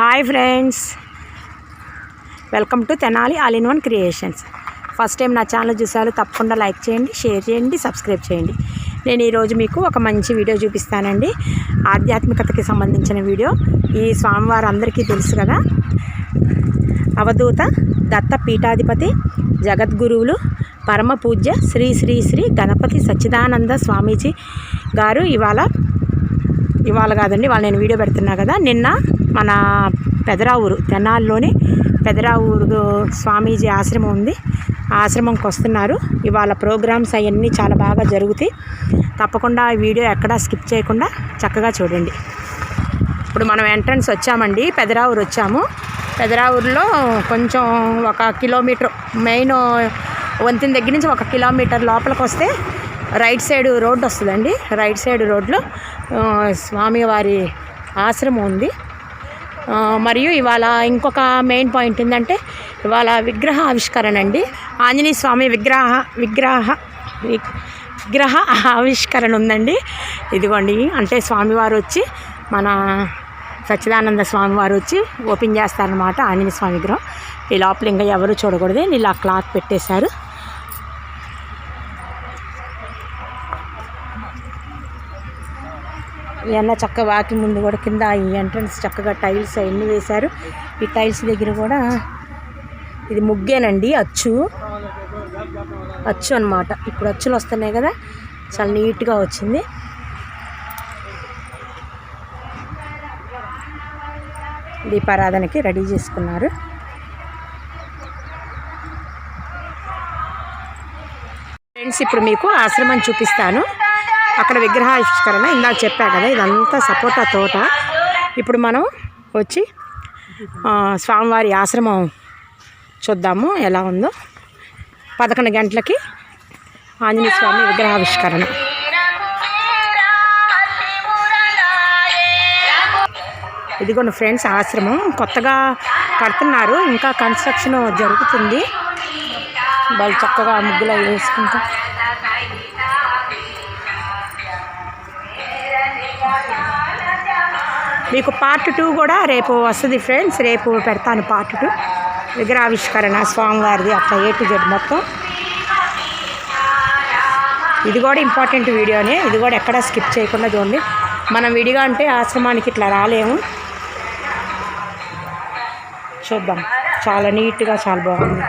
Hi friends. Welcome to Tenali all in one creations. First time నా channel చూసారు తప్పకుండా like చేయండి share చేయండి సబ్స్క్రైబ్ చేయండి. నేను ఈరోజు మీకు ఒక మంచి వీడియో చూపిస్తానండి. ఆధ్యాత్మికతకి సంబంధించిన వీడియో. ఈ స్వామివారు అందరికీ తెలుసు కదా. అవధూత దత్త పీఠాధిపతి జగద్గురువులు పరమ పూజ్య శ్రీ శ్రీ శ్రీ గణపతి సచ్చిదానంద స్వామీజీ గారు ఇవాళ ఇవాళ కాదండి వాళ్ళు నేను వీడియో పెడుతున్నా కదా. నిన్న మన పెదరావూరు తెనాల్లోని పెదరావూరు స్వామీజీ ఆశ్రమం ఉంది. ఆశ్రమంకి వస్తున్నారు. ఇవాళ ప్రోగ్రామ్స్ అవన్నీ చాలా బాగా జరుగుతాయి. తప్పకుండా ఈ వీడియో ఎక్కడా స్కిప్ చేయకుండా చక్కగా చూడండి. ఇప్పుడు మనం ఎంట్రన్స్ వచ్చామండి పెదరావూరు వచ్చాము. పెదరావూరులో కొంచెం ఒక కిలోమీటర్ మెయిన్ వంతెన దగ్గర నుంచి ఒక కిలోమీటర్ లోపలికి వస్తే రైట్ సైడ్ రోడ్డు వస్తుందండి. రైట్ సైడ్ రోడ్లో స్వామివారి ఆశ్రమం ఉంది. మరియు ఇవాళ ఇంకొక మెయిన్ పాయింట్ ఏంటంటే ఇవాళ విగ్రహ ఆవిష్కరణ అండి. ఆంజనేయ స్వామి విగ్రహ విగ్రహ వి- విగ్రహ ఆవిష్కరణ ఉందండి. ఇదిగోండి అంటే స్వామివారు వచ్చి మన సచ్చిదానంద స్వామివారు వచ్చి ఓపెన్ చేస్తారనమాట ఆంజనేయ స్వామి విగ్రహం. ఈ లోపల ఇంకా ఎవరు చూడకూడదు ఇలా క్లాత్ పెట్టేశారు. ఇవన్నీ చక్కగా వాకి ముందు కూడా కింద ఈ ఎంట్రన్స్ చక్కగా టైల్స్ అవన్నీ వేశారు. ఈ టైల్స్ దగ్గర కూడా ఇది ముగ్గేనండి అచ్చు. అచ్చు అన్నమాట. ఇప్పుడు అచ్చులు వస్తున్నాయి కదా చాలా నీట్గా వచ్చింది. దీపారాధనకి రెడీ చేసుకున్నారు. ఫ్రెండ్స్ ఇప్పుడు మీకు ఆశ్రమం చూపిస్తాను. అక్కడ విగ్రహావిష్కరణ ఇందాక చెప్పా కదా ఇదంతా సపోటా తోట. ఇప్పుడు మనం వచ్చి స్వామివారి ఆశ్రమం చూద్దాము ఎలా ఉందో. పదకొండు గంటలకి ఆంజనేయ స్వామి విగ్రహావిష్కరణ. ఇదిగోండి ఫ్రెండ్స్ ఆశ్రమం కొత్తగా కడుతున్నారు ఇంకా కన్స్ట్రక్షన్ జరుగుతుంది. వాళ్ళు చక్కగా ముగ్గులు వేసుకుంటా. మీకు పార్ట్ టూ కూడా రేపు వస్తుంది ఫ్రెండ్స్ రేపు పెడతాను పార్ట్ టూ విగ్రహావిష్కరణ స్వామివారిది అట్లా ఏ టు జెడ్ మొత్తం. ఇది కూడా ఇంపార్టెంట్ వీడియోనే ఇది కూడా ఎక్కడ స్కిప్ చేయకుండా చూడండి. మనం విడిగా అంటే ఆశ్రమానికి ఇట్లా రాలేము. చూద్దాం. చాలా నీట్గా చాలా బాగుంది.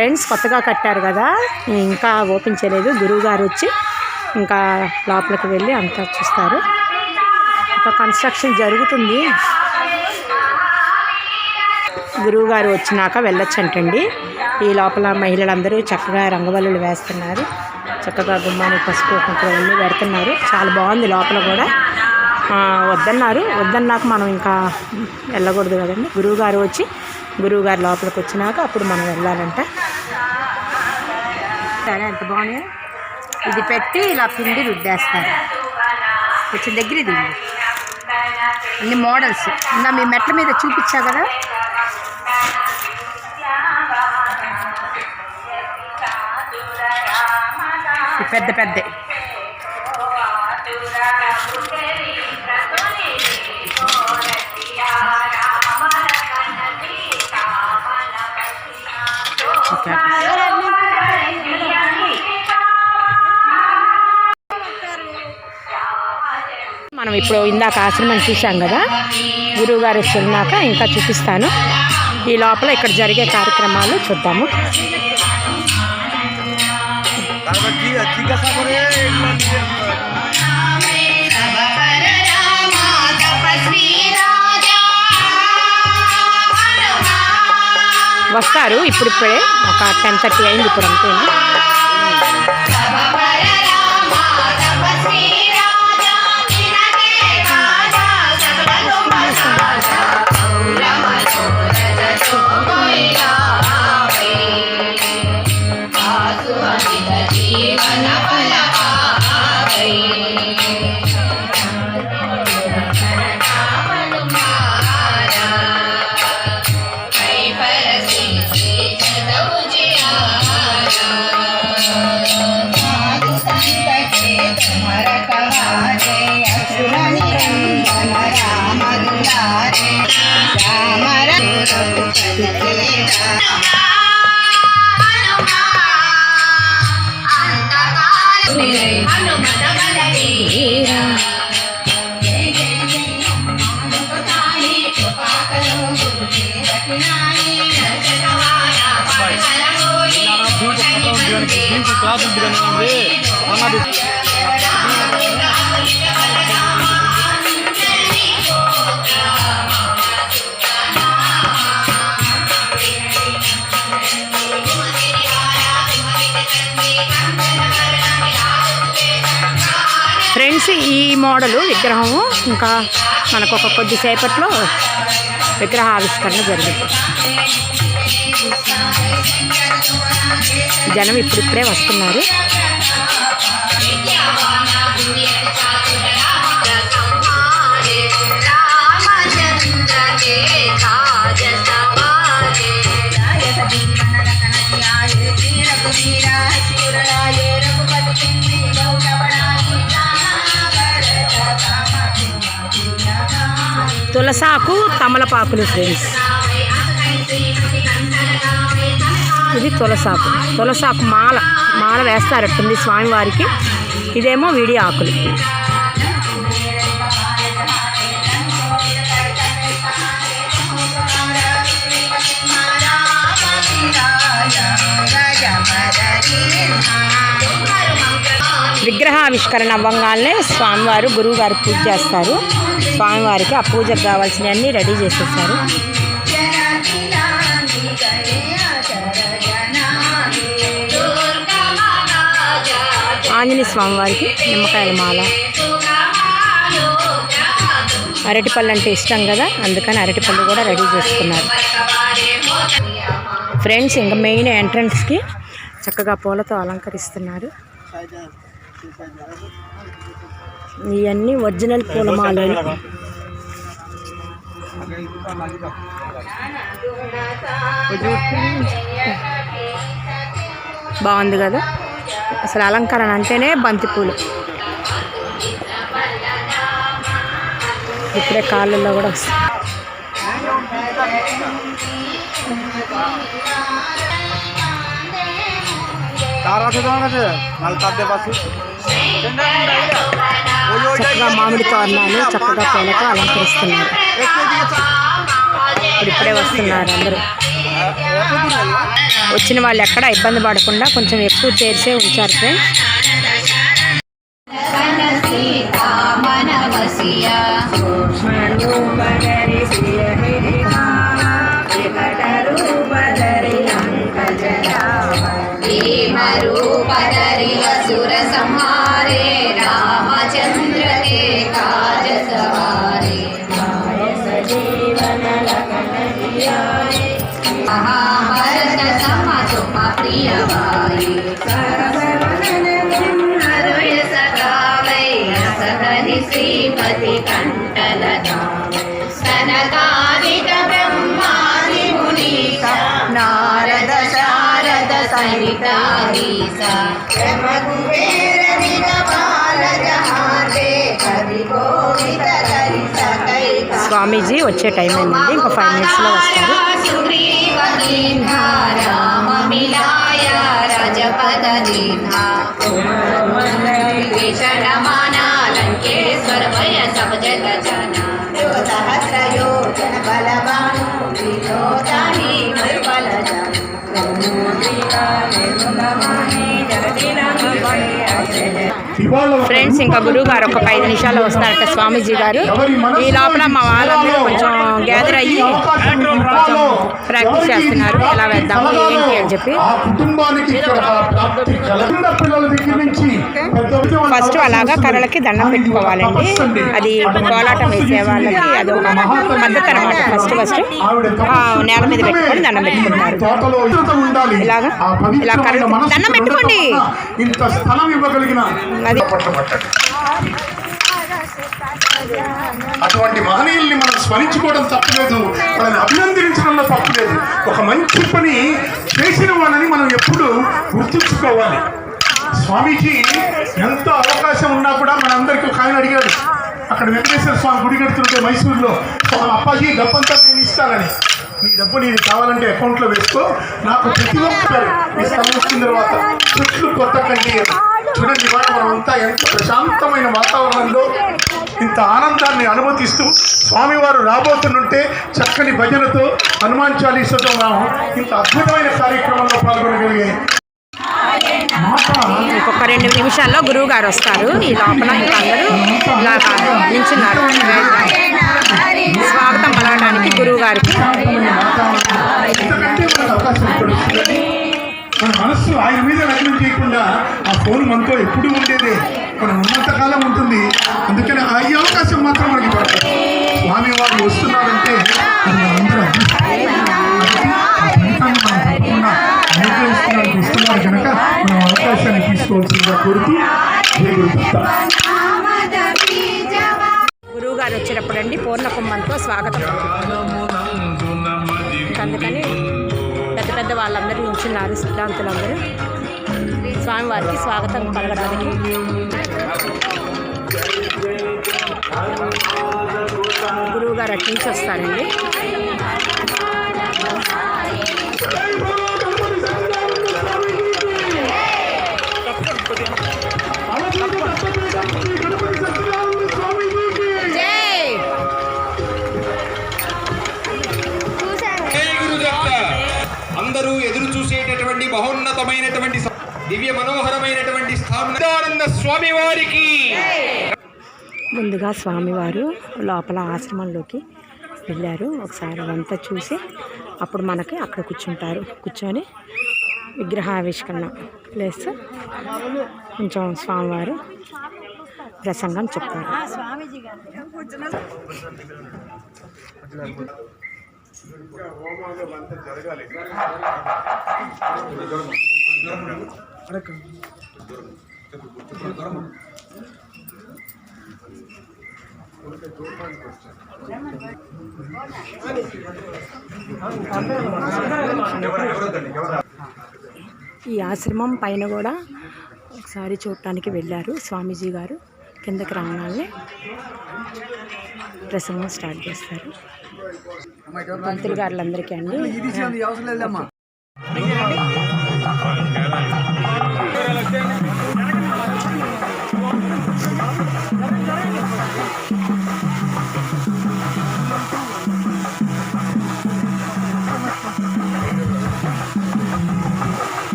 ఫ్రెండ్స్ కొత్తగా కట్టారు కదా ఇంకా ఓపెన్ చేయలేదు. గురువుగారు వచ్చి ఇంకా లోపలికి వెళ్ళి అంతా చూస్తారు. ఇంకా కన్స్ట్రక్షన్ జరుగుతుంది. గురువు గారు వచ్చినాక వెళ్ళొచ్చంటండి. ఈ లోపల మహిళలందరూ చక్కగా రంగవల్లులు వేస్తున్నారు. చక్కగా గుమ్మాని పసుపు కుంకుమ పెడుతున్నారు. చాలా బాగుంది లోపల కూడా. వద్దన్నారు. వద్దన్నాక మనం ఇంకా వెళ్ళకూడదు కదండి. గురువుగారు వచ్చి గురువు గారు లోపలికి వచ్చినాక అప్పుడు మనం వెళ్ళాలంట. సరే ఎంత బాగున్నాయో? ఇది పెట్టి ఇలా పిండి రుద్దేస్తారు. వచ్చిన దగ్గర ఇది ఉంది. అన్ని మోడల్స్. ఇందా మీ మెట్ల మీద చూపించా కదా? పెద్ద పెద్ద. ఓకే మనం ఇప్పుడు ఇందాక ఆశ్రమం చూసాం కదా? గురువుగారు వస్తున్నాక ఇంకా చూపిస్తాను. ఈ లోపల ఇక్కడ జరిగే కార్యక్రమాలు చూద్దాము. వస్తారు ఇప్పుడిప్పుడే. ఒక టెన్ థర్టీ అయింది ఇప్పుడు అంతేనా? క్లాస్ ఉంది కానీ అన్నది వచ్చేసి ఈ మోడలు విగ్రహము ఇంకా మనకు ఒక కొద్దిసేపట్లో విగ్రహ ఆవిష్కరణ జరిగింది జనం ఇప్పుడిప్పుడే వస్తున్నారు తులసాకు తమలపాకులు ఫ్రెండ్స్. ఇది తులసాకు. తులసాకు మాల. మాల వేస్తారట్టుంది స్వామివారికి. ఇదేమో విడి ఆకులు. విగ్రహావిష్కరణ అవ్వగానే స్వామివారు గురువుగారు పూజ చేస్తారు. స్వామివారికి ఆ పూజకు కావాల్సినవన్నీ రెడీ చేసేసారు. ఆంజనేయ స్వామివారికి నిమ్మకాయల మాల. అరటిపళ్ళు అంటే ఇష్టం కదా అందుకని అరటిపళ్ళు కూడా రెడీ చేసుకున్నారు. ఫ్రెండ్స్ ఇంకా మెయిన్ ఎంట్రన్స్కి చక్కగా పూలతో అలంకరిస్తున్నారు. ఇవన్నీ ఒరిజినల్ పూలమాలలు బాగుంది కదా అసలు అలంకరణ అంటేనే బంతిపూలు ఇప్పుడే కాళ్ళల్లో కూడా వస్తాయి তার আছে তোমার কাছে মাল তার দিয়ে পাচ্ছি చక్కగా మామిడి తోరణాలు చక్కగా పూలతో అలంకరిస్తున్నారు. ఇప్పుడు ఇప్పుడే వస్తున్నారు అందరూ. వచ్చిన వాళ్ళు ఎక్కడ ఇబ్బంది పడకుండా కొంచెం ఎక్కువ చేర్చే ఉంచారు ఫ్రెండ్స్ सहिताधीसा ब्रह्मकुबेर दिगपाल जहाते कवि गोवित करि सकै స్వామీజీ వచ్చే టైం అయిందండి ఇంకో ఫైవ్ మినిట్స్లో వస్తారు सुग्रीवकीन्हा Bye. ఫ్రెండ్స్ ఇంకా గురువు గారు ఒక ఐదు నిమిషాలు వస్తున్నారట స్వామీజీ గారు. ఈ లోపల మా వాళ్ళందరూ కొంచెం గ్యాదర్ అయ్యి కొంచెం ప్రాక్టీస్ చేస్తున్నారు. ఎలా వేద్దాము ఏంటి అని చెప్పి. ఫస్ట్ అలాగా కర్రలకి దండం పెట్టుకోవాలండి. అది కోలాటం వేసే వాళ్ళకి అది ఒక పద్ధతి అనమాట ఫస్ట్ ఫస్ట్ నేల మీద పెట్టుకొని దండం పెట్టుకుంటారు. ఇలాగా? ఇలా కర్రలు- దండం పెట్టుకోండి. ఇంత స్థలం పట్టబడ్డాడు అటువంటి మహనీయుల్ని మనం స్మరించుకోవడం తప్పలేదు. వాళ్ళని అభినందించడంలో తప్పలేదు. ఒక మంచి పని చేసిన వాళ్ళని మనం ఎప్పుడు గుర్తుంచుకోవాలి. స్వామీజీ ఎంత అవకాశం ఉన్నా కూడా మనందరికీ ఒక ఆయన అడిగాడు. అక్కడ వెంకటేశ్వర స్వామి గుడి కడుతుంటే మైసూరులో స్వామి అప్పాజీ డబ్బంతా నేను ఇస్తానని. నీ డబ్బు నీది కావాలంటే అకౌంట్లో వేసుకో. నాకు ప్రతి ఒక్కరు ఈ స్థలం వచ్చిన తర్వాత చుట్లు కొత్త కండి చూడండి ఇవాళ మనం అంతా ఎంత ప్రశాంతమైన వాతావరణంలో ఇంత ఆనందాన్ని అనుమతిస్తూ స్వామివారు రాబోతుంటే చక్కని భజనతో హనుమాన్ చాలీసతో మనం ఇంత అద్భుతమైన కార్యక్రమంలో పాల్గొనగలిగే ఇంకొక రెండు నిమిషాల్లో గురువు గారు వస్తారు. ఈ లోపల ఇంకా అందరూ ఇలా నించున్నారు స్వాగతం పలకడానికి గురువు గారికి. మన మనస్సు ఆయన మీద లగ్నం చేయకుండా ఫోన్ మనతో ఎప్పుడు ఉండేదే. మనం ఉన్నంతకాలం ఉంటుంది. అందుకని ఆ అవకాశం మాత్రం మనకి పడుతుంది స్వామి వారు వస్తున్నారంటే అది మనందరూ అనుగ్రహిస్తున్నానికి వస్తున్నారు కనుక మనం అవకాశాన్ని తీసుకోవాల్సిందిగా కోరుతూ జై గురుదత్త గురువు గారు వచ్చేటప్పుడండి పూర్ణ కుంభంతో స్వాగతం. అందుకని పెద్ద పెద్ద వాళ్ళందరూ నించున్నారు సిద్ధాంతులందరూ. స్వామివారికి స్వాగతం పలకడానికి గురువు గారు అటు నుంచి వస్తారండి. జై! జై గురుదత్త! అందరూ ఎదురు చూసేటటువంటి మహోన్నతమైనటువంటి దివ్య మనోహరమైనటువంటి స్వామి వారికి ముందుగా స్వామివారు లోపల ఆశ్రమంలోకి వెళ్ళారు. ఒకసారి అదంతా చూసి అప్పుడు మనకి అక్కడ కూర్చుంటారు. కూర్చొని విగ్రహావిష్కరణ ప్లేస్ కొంచెం స్వామివారు ప్రసంగం చెప్తారు. ఈ ఆశ్రమం పైన కూడా ఒకసారి చూడటానికి వెళ్ళారు స్వామీజీ గారు. కిందకి రాగానే ప్రసంగం స్టార్ట్ చేస్తారు. పంతులు గారులందరికీ అండి.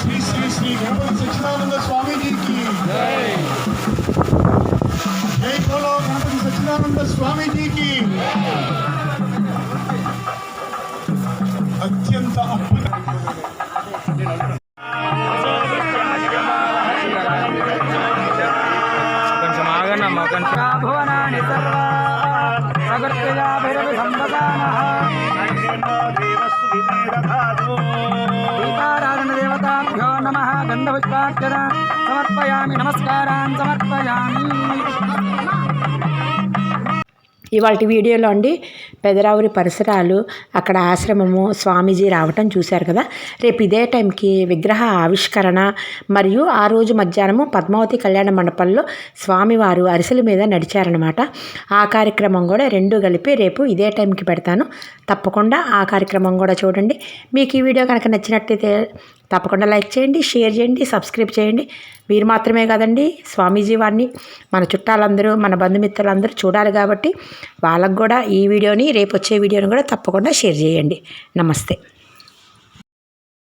శ్రీ శ్రీ శ్రీ భువనాని సర్వా ప్రకృతిజాభిరభిసంవదానః దీపారాధన దేవతాభ్యో నమః గంధపుష్పార్చన సమర్పయామి నమస్కారాన్ సమర్పయామి ఇవాళ వీడియోలో అండి పెదరావురి పరిసరాలు అక్కడ ఆశ్రమము స్వామీజీ రావటం చూశారు కదా. రేపు ఇదే టైంకి విగ్రహ ఆవిష్కరణ మరియు ఆ రోజు మధ్యాహ్నము పద్మావతి కళ్యాణ మండపంలో స్వామివారు అరిసెల మీద నడిచారనమాట ఆ కార్యక్రమం కూడా రెండు కలిపి రేపు ఇదే టైంకి పెడతాను. తప్పకుండా ఆ కార్యక్రమం కూడా చూడండి. మీకు ఈ వీడియో కనుక నచ్చినట్టయితే తప్పకుండా లైక్ చేయండి షేర్ చేయండి సబ్స్క్రైబ్ చేయండి. మీరు మాత్రమే కదండి స్వామీజీ వారిని మన చుట్టాలందరూ మన బంధుమిత్రులందరూ చూడాలి కాబట్టి వాళ్ళకు కూడా ఈ వీడియోని రేపు వచ్చే వీడియోని కూడా తప్పకుండా షేర్ చేయండి. నమస్తే.